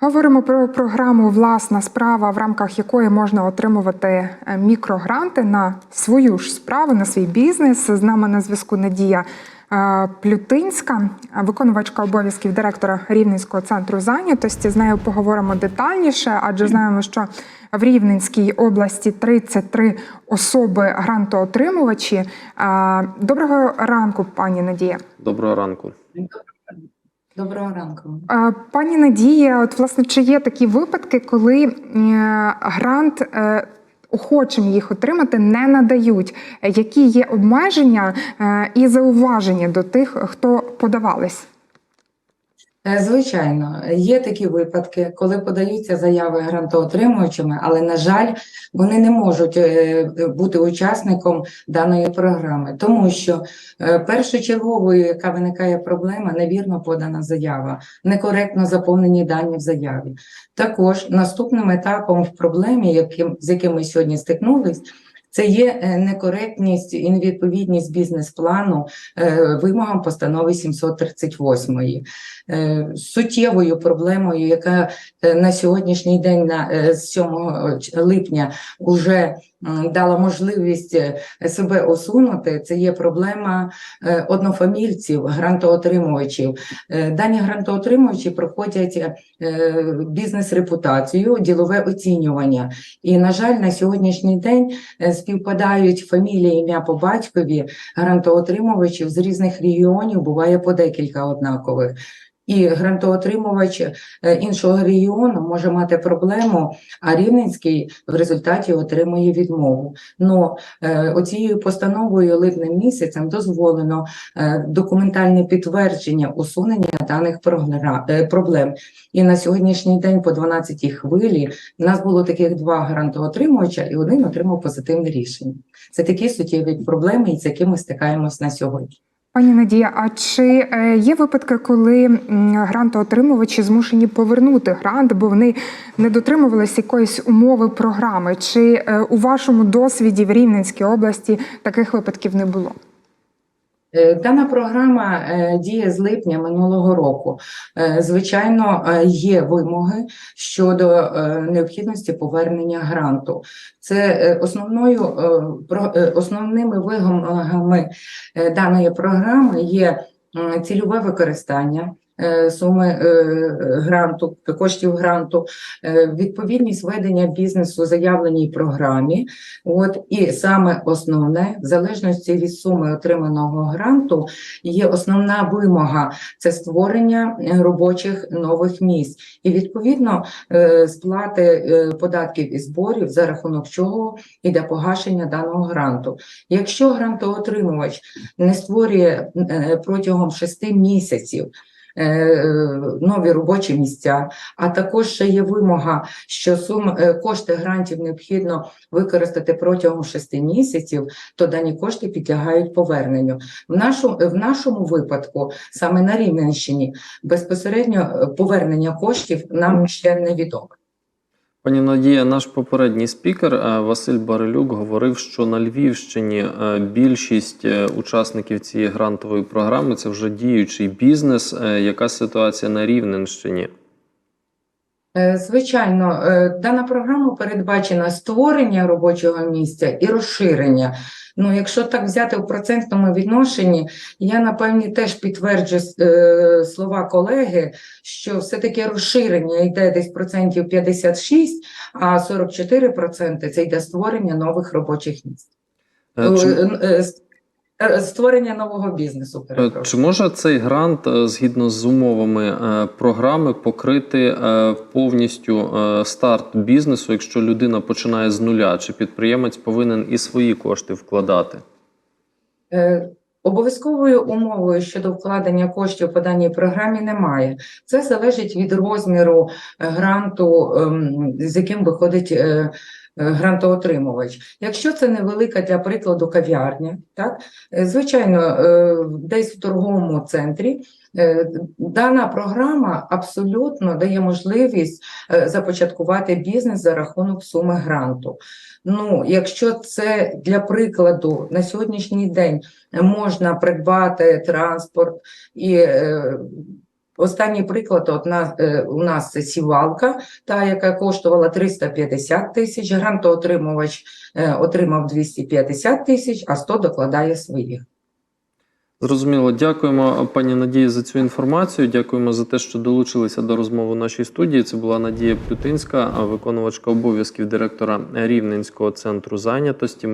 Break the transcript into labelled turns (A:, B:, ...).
A: Говоримо про програму Власна справа, в рамках якої можна отримувати е, мікрогранти на свою ж справу, на свій бізнес. З нами на зв'язку Надія е, Плютинська, виконувачка обов'язків директора Рівненського центру зайнятості. З нею поговоримо детальніше, адже знаємо, що в Рівненській області 33 особи грантоотримувачі. Е, Доброго ранку, пані Надія.
B: Доброго ранку.
C: Доброго ранку.
A: Пані Надія, от власне, чи є такі випадки, коли е, грант е, охочим їх отримати не надають? Е, Які є обмеження і зауваження до тих, хто подавались?
C: Е, Звичайно, є такі випадки, коли подаються заяви грантоотримувачами, але, на жаль, вони не можуть е, бути учасником даної програми, тому що е, першочерговою, яка виникає проблема, невірно подана заява, некоректно заповнені дані в заяві. Також наступним етапом в проблемі, яким, з яким ми сьогодні стикнулись, це є е, некоректність і невідповідність бізнес-плану е, вимогам постанови 738. Е, Суттєвою проблемою, яка на сьогоднішній день, на е, 7 липня, вже дала можливість е, себе усунути, це є проблема е, однофамільців, грантоотримувачів. Е, Дані грантоотримувачі проходять е, бізнес-репутацію, ділове оцінювання. І, на жаль, на сьогоднішній день е, співпадають фамілії, ім'я по батькові грантоотримувачів з різних регіонів, буває по декілька однакових. І грантоотримувач е, іншого регіону може мати проблему, а Рівненський в результаті отримує відмову. Е, оцією постановою липнем місяцем дозволено е, документальне підтвердження усунення даних проблем. І на сьогоднішній день по 12-й хвилі в нас було таких два грантоотримувача, і один отримав позитивне рішення. Це такі суттєві проблеми, з якими стикаємось на сьогодні.
A: Пані Надія, а чи е, є випадки, коли грантоотримувачі змушені повернути грант, бо вони не дотримувалися якоїсь умови програми? Чи е, у вашому досвіді в Рівненській області таких випадків не було?
C: Е, Дана програма е, діє з липня минулого року. Е, Звичайно, є вимоги щодо необхідності повернення гранту. Це основною основними вимогами даної програми є цільове використання. Е, Суми е, гранту, коштів гранту, е, відповідність ведення бізнесу заявленій програмі, От і саме основне, в залежності від суми отриманого гранту, є основна вимога це створення робочих нових місць, і відповідно сплати податків і зборів, за рахунок чого йде погашення даного гранту. Якщо грантоотримувач не створює протягом шести місяців. Е, Нові робочі місця, а також ще є вимога, що сум е, кошти грантів необхідно використати протягом шести місяців, то дані кошти підлягають поверненню. В нашому, в нашому випадку, саме на Рівненщині, безпосередньо е, повернення коштів нам ще невідомо.
B: Пані Надія, наш попередній спікер е, Василь Барилюк говорив, що на Львівщині е, більшість е, учасників цієї грантової програми це вже діючий бізнес. Яка ситуація на Рівненщині?
C: Е, Звичайно, е, дана програма передбачена створення робочого місця і розширення. Ну, якщо так взяти в процентному відношенні, я напевні теж підтверджу е, слова колеги, що все-таки розширення йде десь процентів 56, а 44% це йде створення нових робочих місць.
B: Чи,
C: Створення нового бізнесу.
B: е,
C: перепрошую.
B: чи може цей грант е, згідно з умовами е, програми покрити е, повністю е, старт бізнесу, якщо людина починає з нуля? Чи підприємець повинен і свої кошти вкладати?
C: Е, Обов'язковою умовою щодо вкладення коштів по даній програмі немає. Це залежить від розміру е, гранту, ем, з яким виходить е, е, грантоотримувач. Якщо це невелика, для прикладу, кав'ярня, так, е, звичайно, е, десь в торговому центрі е, дана програма абсолютно дає можливість е, започаткувати бізнес за рахунок суми гранту. Ну, якщо це для прикладу на сьогоднішній день можна придбати транспорт і е, Останній приклад от на, е, у нас це сівалка, та яка коштувала 350 тисяч. Грантоотримувач е, отримав 250 тисяч, а 100 докладає своїх.
B: Зрозуміло, дякуємо пані Надії за цю інформацію. Дякуємо за те, що долучилися до розмови в нашій студії. Це була Надія Плютинська, виконувачка обов'язків директора Рівненського центру зайнятості.